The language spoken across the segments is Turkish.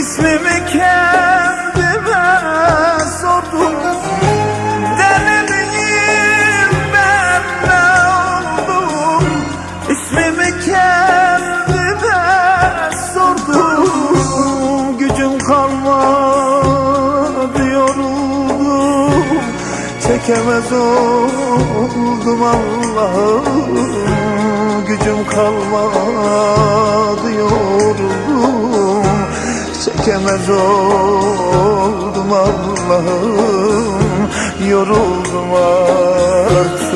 İsmimi kendime sordum Deli miyim ben ne oldum İsmimi kendime sordum Gücüm kalmadı yoruldum. Çekemez oldum Allah'ım. Gücüm kalmadı yoruldum. Çekemez oldum Allah'ım Yoruldum artık.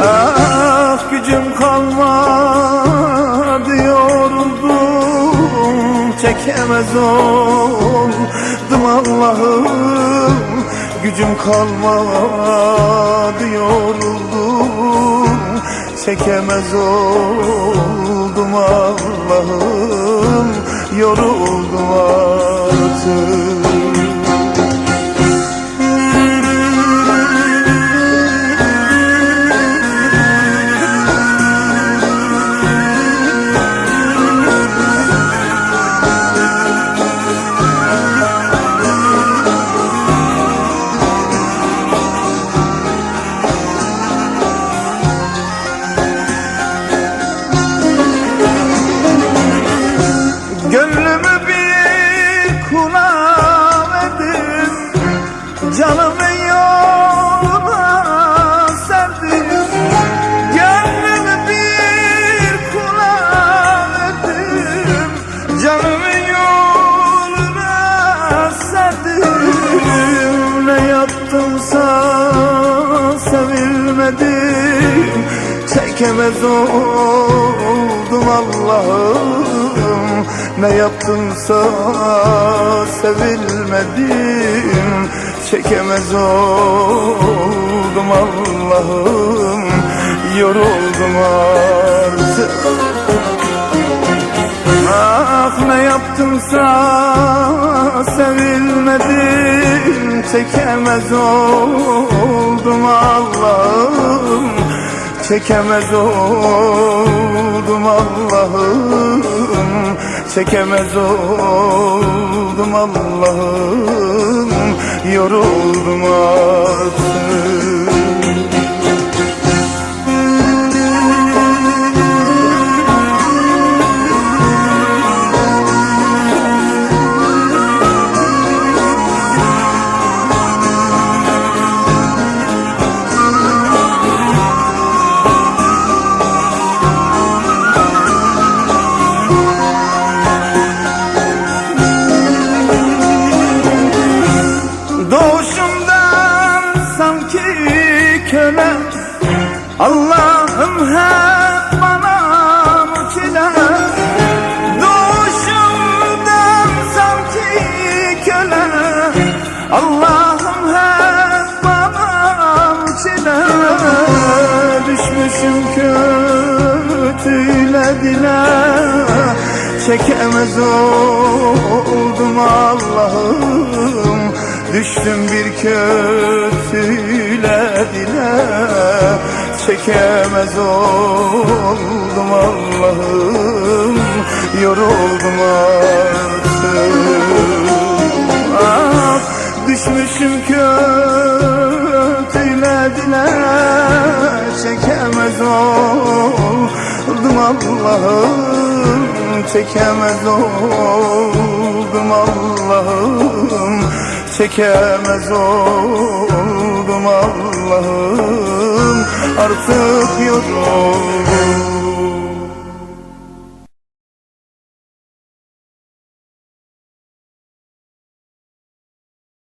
Ah gücüm kalmadı yoruldum. Çekemez oldum Allah'ım. Gücüm kalmadı yoruldum. Çekemez oldum Allah'ım Yoruldum artık sevilmedim Çekemez oldum Allah'ım. Ne yaptımsa sevilmedim Çekemez oldum Allah'ım. Yoruldum artık. Ah ne yaptımsa sevilmedim Çekemez oldum Allah'ım Çekemez oldum Allah'ım. Çekemez oldum Allah'ım. Yoruldum artık Düşmüşüm kötüyle dile Çekemez oldum Allah'ım. Düştüm bir kötüyle dile Çekemez oldum Allah'ım. Yoruldum artık. Ah, Düşmüşüm kötüyle Çekemez oldum Allah'ım Çekemez oldum Allah'ım Çekemez oldum Allah'ım Artık yoruldum